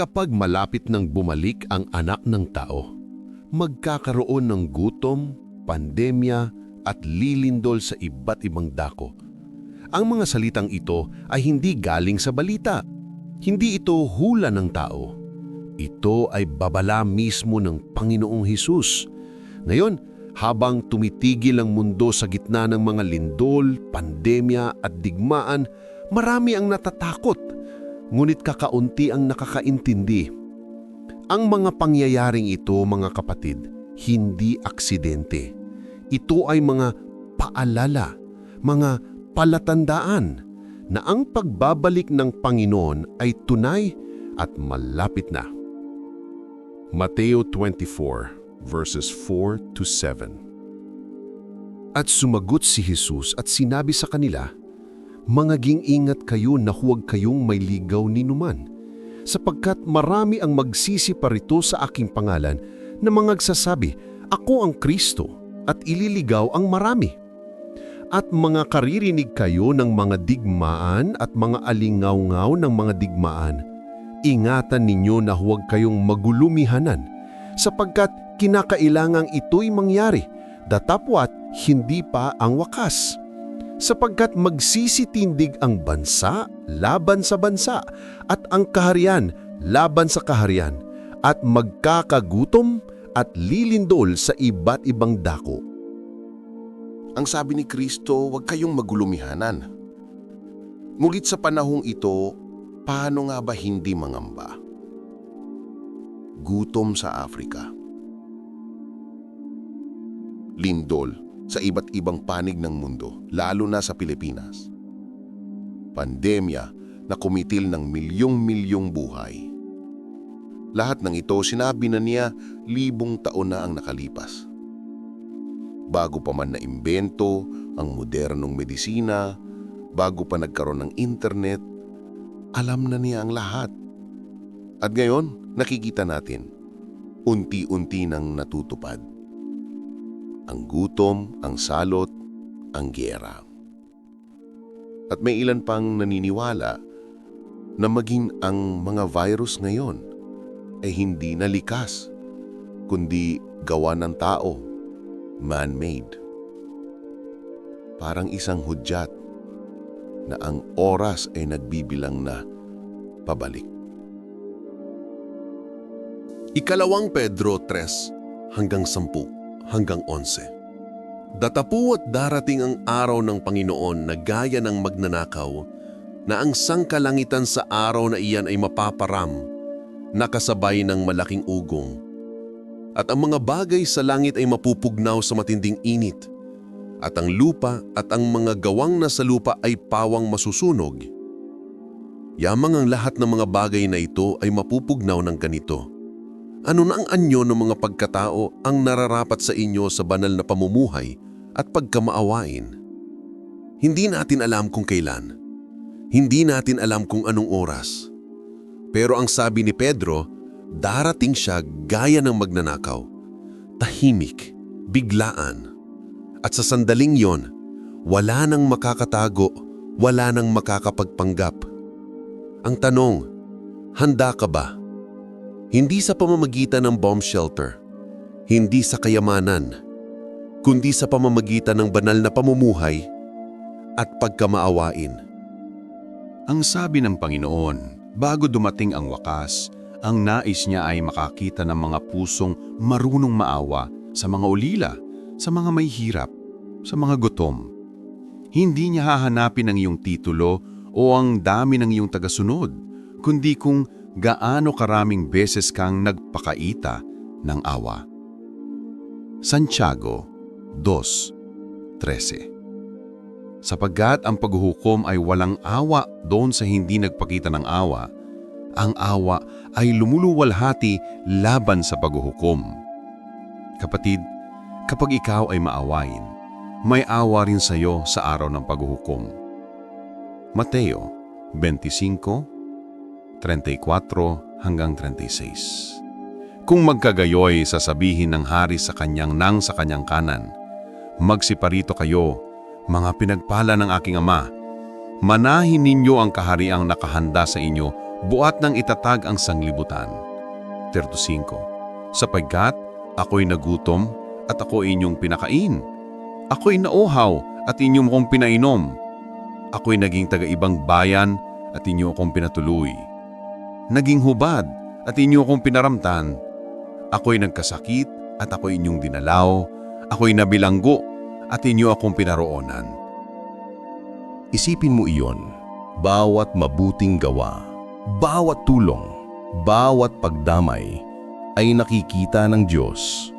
kapag malapit nang bumalik ang anak ng tao, magkakaroon ng gutom, pandemya at lilindol sa iba't ibang dako. Ang mga salitang ito ay hindi galing sa balita. Hindi ito hula ng tao. Ito ay babala mismo ng Panginoong Hesus. Ngayon, habang tumitigil ang mundo sa gitna ng mga lindol, pandemya at digmaan, marami ang natatakot. Ngunit kakaunti ang nakakaintindi. Ang mga pangyayaring ito, mga kapatid, hindi aksidente. Ito ay mga paalala, mga palatandaan na ang pagbabalik ng Panginoon ay tunay at malapit na. Mateo 24 verses 4 to 7 At sumagot si Jesus at sinabi sa kanila, Mangaging ingat kayo na huwag kayong may ligaw ni numan, sapagkat marami ang magsisiparito sa aking pangalan na mga nagsasabi, Ako ang Kristo, at ililigaw ang marami. At mga karirinig kayo ng mga digmaan at mga alingaw-ngaw ng mga digmaan. Ingatan ninyo na huwag kayong magulumihanan, sapagkat kinakailangang ito'y mangyari, datapwat hindi pa ang wakas sapagkat magsisitindig ang bansa laban sa bansa at ang kaharian laban sa kaharian at magkakagutom at lilindol sa iba't ibang dako. Ang sabi ni Kristo, huwag kayong magulumihanan. Ngunit sa panahong ito, paano nga ba hindi mangamba? Gutom sa Afrika. Lindol sa iba't ibang panig ng mundo, lalo na sa Pilipinas. Pandemya na kumitil ng milyong-milyong buhay. Lahat ng ito sinabi na niya libong taon na ang nakalipas. Bago pa man naimbento ang modernong medisina, bago pa nagkaroon ng internet, alam na niya ang lahat. At ngayon, nakikita natin, unti-unti nang natutupad ang gutom, ang salot, ang giyera. At may ilan pang naniniwala na maging ang mga virus ngayon ay hindi nalikas, kundi gawa ng tao, man-made. Parang isang hudyat na ang oras ay nagbibilang na pabalik. Ikalawang Pedro 3 hanggang 10 hanggang 11. Datapu at darating ang araw ng Panginoon na gaya ng magnanakaw, na ang sangkalangitan sa araw na iyan ay mapaparam, nakasabay ng malaking ugong. At ang mga bagay sa langit ay mapupugnaw sa matinding init, at ang lupa at ang mga gawang nasa lupa ay pawang masusunog. Yamang ang lahat ng mga bagay na ito ay mapupugnaw ng ganito. Ano na ang anyo ng mga pagkatao ang nararapat sa inyo sa banal na pamumuhay at pagkamaawain? Hindi natin alam kung kailan. Hindi natin alam kung anong oras. Pero ang sabi ni Pedro, darating siya gaya ng magnanakaw. Tahimik, biglaan. At sa sandaling yon, wala nang makakatago, wala nang makakapagpanggap. Ang tanong, handa ka ba? Hindi sa pamamagitan ng bomb shelter, hindi sa kayamanan, kundi sa pamamagitan ng banal na pamumuhay at pagkamaawain. Ang sabi ng Panginoon, bago dumating ang wakas, ang nais niya ay makakita ng mga pusong marunong maawa sa mga ulila, sa mga may hirap, sa mga gutom. Hindi niya hahanapin ang iyong titulo o ang dami ng iyong tagasunod, kundi kung gaano karaming beses kang nagpakaita ng awa. Santiago 2.13 Sapagkat ang paghuhukom ay walang awa doon sa hindi nagpakita ng awa, ang awa ay lumuluwalhati laban sa paghuhukom. Kapatid, kapag ikaw ay maawain, may awa rin sa iyo sa araw ng paghuhukom. Mateo 25, 34 hanggang 36 Kung magkagayoy sasabihin ng hari sa kanyang nang sa kanyang kanan, Magsiparito kayo, mga pinagpala ng aking ama. Manahin ninyo ang kahariang nakahanda sa inyo buat ng itatag ang sanglibutan. 35. Sapagkat ako'y nagutom at ako inyong pinakain. Ako'y nauhaw at inyong kong pinainom. Ako'y naging taga-ibang bayan at inyo akong pinatuloy. Naging hubad at inyo akong pinaramtan. Ako'y nagkasakit at ako'y inyong dinalaw. Ako'y nabilanggo at inyo akong pinaroonan. Isipin mo iyon, bawat mabuting gawa, bawat tulong, bawat pagdamay ay nakikita ng Diyos.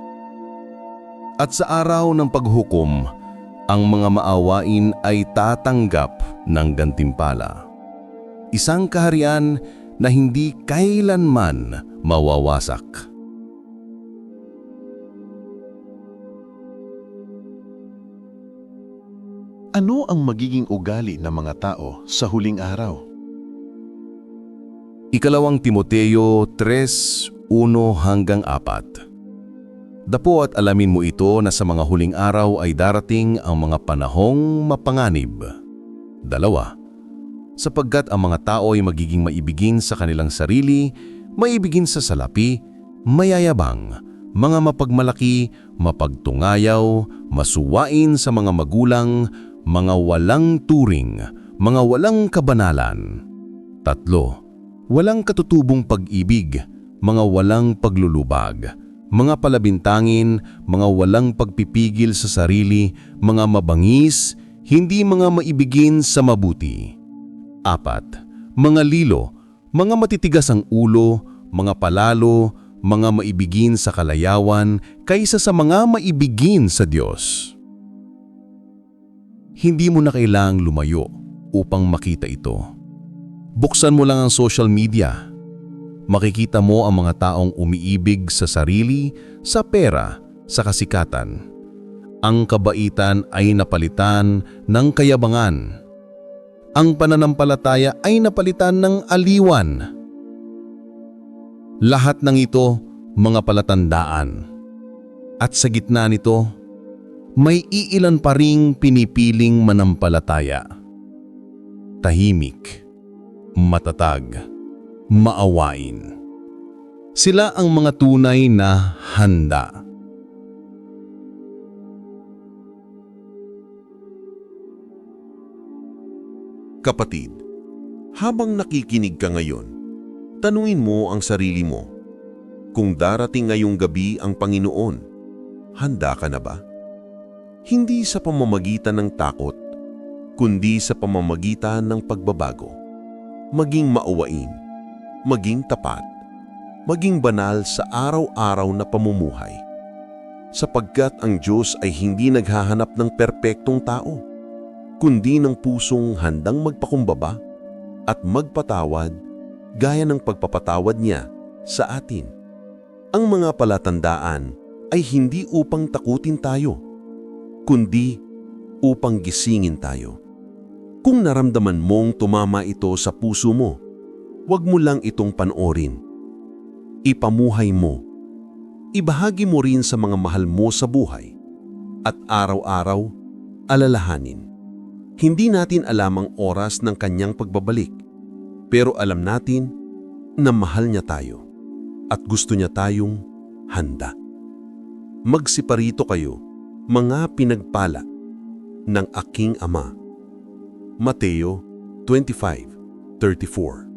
At sa araw ng paghukom, ang mga maawain ay tatanggap ng gantimpala. Isang kaharian na hindi kailanman mawawasak. Ano ang magiging ugali ng mga tao sa huling araw? Ikalawang Timoteo 3, 1 hanggang 4 Dapo at alamin mo ito na sa mga huling araw ay darating ang mga panahong mapanganib. Dalawa, sapagkat ang mga tao ay magiging maibigin sa kanilang sarili, maibigin sa salapi, mayayabang, mga mapagmalaki, mapagtungayaw, masuwain sa mga magulang, mga walang turing, mga walang kabanalan. Tatlo, walang katutubong pag-ibig, mga walang paglulubag, mga palabintangin, mga walang pagpipigil sa sarili, mga mabangis, hindi mga maibigin sa mabuti. Apat, mga lilo, mga matitigas ang ulo, mga palalo, mga maibigin sa kalayawan kaysa sa mga maibigin sa Diyos. Hindi mo na kailangang lumayo upang makita ito. Buksan mo lang ang social media. Makikita mo ang mga taong umiibig sa sarili, sa pera, sa kasikatan. Ang kabaitan ay napalitan ng kayabangan. Ang pananampalataya ay napalitan ng aliwan. Lahat ng ito, mga palatandaan. At sa gitna nito, may iilan pa ring pinipiling manampalataya. Tahimik, matatag, maawain. Sila ang mga tunay na handa. Kapatid, habang nakikinig ka ngayon, tanungin mo ang sarili mo, kung darating ngayong gabi ang Panginoon, handa ka na ba? Hindi sa pamamagitan ng takot, kundi sa pamamagitan ng pagbabago. Maging mauwain, maging tapat, maging banal sa araw-araw na pamumuhay. Sapagkat ang Diyos ay hindi naghahanap ng perpektong tao, kundi ng pusong handang magpakumbaba at magpatawad gaya ng pagpapatawad niya sa atin. Ang mga palatandaan ay hindi upang takutin tayo, kundi upang gisingin tayo. Kung naramdaman mong tumama ito sa puso mo, huwag mo lang itong panoorin. Ipamuhay mo. Ibahagi mo rin sa mga mahal mo sa buhay. At araw-araw, alalahanin. Hindi natin alam ang oras ng kanyang pagbabalik, pero alam natin na mahal niya tayo at gusto niya tayong handa. Magsiparito kayo, mga pinagpala ng aking ama. Mateo 25:34